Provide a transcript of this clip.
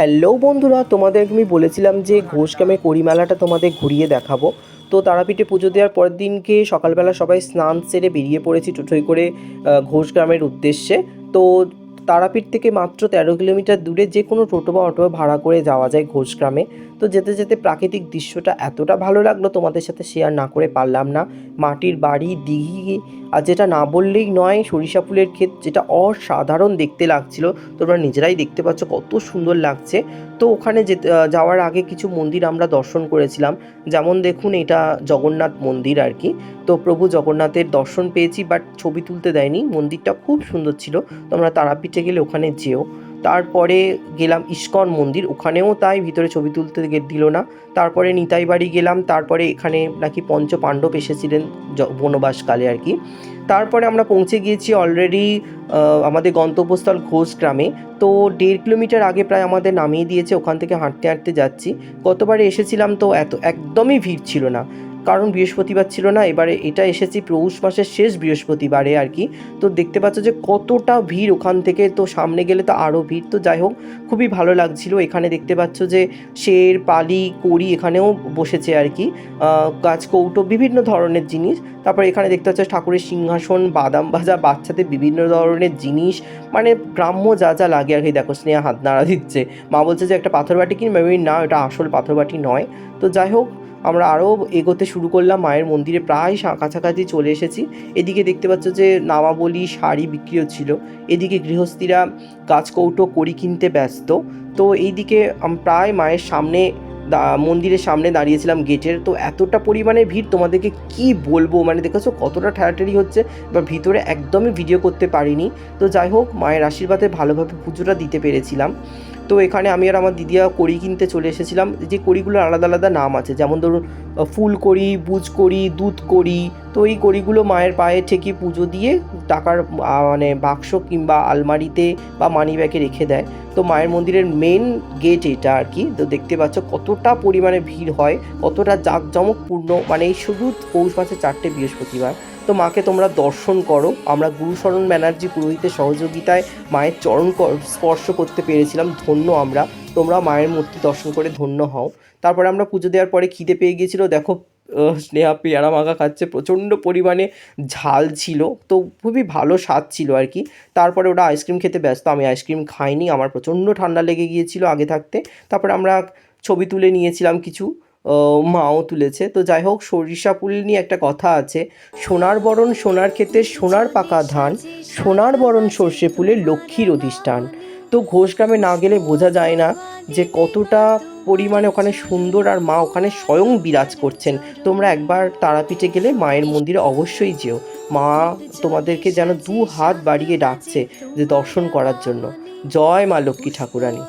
Hello বন্ধুরা তোমাদের আমি বলেছিলাম যে ঘোষগ্রামে করিমেলাটা তোমাদের ঘুরিয়ে দেখাবো। তো তারাপীঠে পুজো দেওয়ার পরের দিনকে সকালবেলা সবাই স্নান সেরে বেরিয়ে পড়েছি টোটোয় করে ঘোষ ঘোষগ্রামের উদ্দেশ্যে। তো তারাপীঠ থেকে মাত্র তেরো কিলোমিটার দূরে যে কোনো টোটো বা অটো ভাড়া করে যাওয়া যায় ঘোষগ্রামে তো যেতে যেতে প্রাকৃতিক দৃশ্যটা এতটা ভালো লাগল তোমাদের সাথে শেয়ার না করে পারলাম না। মাটির বাড়ি, দিঘি, আর যেটা না বললেই নয়, সরিষা ফুলের ক্ষেত যেটা অসাধারণ দেখতে লাগছিল। তোমরা নিজেরাই দেখতে পাচ্ছ কত সুন্দর লাগছে। তো ওখানে যেতে যাওয়ার আগে কিছু মন্দির আমরা দর্শন করেছিলাম। যেমন দেখুন এটা জগন্নাথ মন্দির আর কি। তো প্রভু জগন্নাথের দর্শন পেয়েছি বাট ছবি তুলতে দেয়নি। মন্দিরটা খুব সুন্দর ছিল। তোমরা তারাপীঠে গেলে ওখানে যেও। তারপরে গেলাম ইস্কন মন্দির, ওখানেও তাই ভিতরে ছবি তুলতে দিল না। তারপরে নিতাই বাড়ি গেলাম, তারপরে এখানে নাকি পঞ্চ পাণ্ডব এসেছিলেন বনবাসকালে আর কি। তারপরে আমরা পৌঁছে গিয়েছি অলরেডি আমাদের গন্তব্যস্থল ঘোষ গ্রামে। তো দেড় কিলোমিটার আগে প্রায় আমাদের নামিয়ে দিয়েছে, ওখান থেকে হাঁটতে হাঁটতে যাচ্ছি। গতবারে এসেছিলাম তো এত একদমই ভিড় ছিল না। কারণ বৃহস্পতিবার ছিল না, এবারে এটা এসেছি, পৌষ মাসের শেষ বৃহস্পতিবারে আর কি। তো দেখতে পাচ্ছ যে কতটা ভিড় ওখান থেকে, তো সামনে গেলে তো আরও ভিড়। তো যাই হোক, খুবই ভালো লাগছিল। এখানে দেখতে পাচ্ছ যে শের, পালি, কড়ি এখানেও বসেছে আর কি। গাছ কৌটো, বিভিন্ন ধরনের জিনিস। তারপর এখানে দেখতে পাচ্ছ ঠাকুরের সিংহাসন, বাদাম ভাজা, বাচ্চাদের বিভিন্ন ধরনের জিনিস। মানে গ্রাম্য যা যা লাগে আর কি। দেখো, স্নেহা হাত নাড়া দিচ্ছে। মা বলছে যে, একটা পাথর বাটি কিনবে না, এটা আসল পাথর বাটি নয়। তো যাই হোক আমরা আরও এগোতে শুরু করলাম, মায়ের মন্দিরে প্রায় কাছাকাছি চলে এসেছি। এদিকে দেখতে পাচ্ছ যে নামাবলি শাড়ি বিক্রি হচ্ছিল। এদিকে গৃহস্থীরা গাছ কৌটো কড়ি কিনতে ব্যস্ত। তো এইদিকে প্রায় মায়ের সামনে মন্দিরের সামনে দাঁড়িয়েছিলাম গেটের। তো এতটা পরিমাণে ভিড়, তোমাদেরকে কি বলব? মানে দেখেছ কতটা ঠেলাঠেলি হচ্ছে, বা ভিতরে একদমই ভিডিও করতে পারিনি। তো যাই হোক, মায়ের আশীর্বাদে ভালোভাবে পুজোটা দিতে পেরেছিলাম। তো এখানে আমি আর আমার দিদিয়া কড়ি কিনতে চলে এসেছিলাম। যে কড়িগুলোর আলাদা আলাদা নাম আছে, যেমন ধরুন ফুল কড়ি বুজ কড়ি দুধ কড়ি তো এই কড়িগুলো মায়ের পায়ে ঠেকিয়ে পুজো দিয়ে টাকার মানে বাক্স কিংবা আলমারিতে বা মানি ব্যাগে রেখে দেয়। তো মায়ের মন্দিরের মেন গেট এটা আর কি। তো দেখতে পাচ্ছ কতটা পরিমাণে ভিড় হয়, কতটা জাঁকজমকপূর্ণ মানে এই শুধু পৌষ মাসের চারটে বৃহস্পতিবার। তো মাকে তোমরা দর্শন করো। আমরা গুরুশরণ ব্যানার্জি পুরোহিতের সহযোগিতায় মায়ের চরণ স্পর্শ করতে পেরেছিলাম ধন্য আমরা। তোমরা মায়ের মূর্তি দর্শন করে ধন্য হও। তারপরে আমরা পুজো দেওয়ার পরে খিদে পেয়ে গিয়েছিল। দেখো স্নেহা পেয়ারা মাখা খাচ্ছে। প্রচণ্ড পরিমাণে ঝাল ছিল। তো খুবই ভালো স্বাদ ছিল আর কি। তারপরে ওরা আইসক্রিম খেতে ব্যস্ত। আমি আইসক্রিম খাইনি। আমার প্রচণ্ড ঠান্ডা লেগে গিয়েছিল আগে থাকতে। তারপরে আমরা ছবি তুলে নিয়েছিলাম কিছু। মাও তুলেছে। তো যাই হোক, সরিষা ফুল নিয়ে একটা কথা আছে। সোনার বরণ সোনার ক্ষেতে সোনার পাকা ধান, সোনার বরণ সর্ষে ফুলের লক্ষ্মীর অধিষ্ঠান। তো ঘোষগ্রামে না গেলে বোঝা যায় না যে কতটা পরিমাণে ওখানে সুন্দর আর মা ওখানে স্বয়ং বিরাজ করছেন। তোমরা একবার তারাপীঠে গেলে মায়ের মন্দিরে অবশ্যই যেও। মা তোমাদেরকে যেন দু হাত বাড়িয়ে ডাকছে যে দর্শন করার জন্য। জয় মা লক্ষ্মী ঠাকুরানী।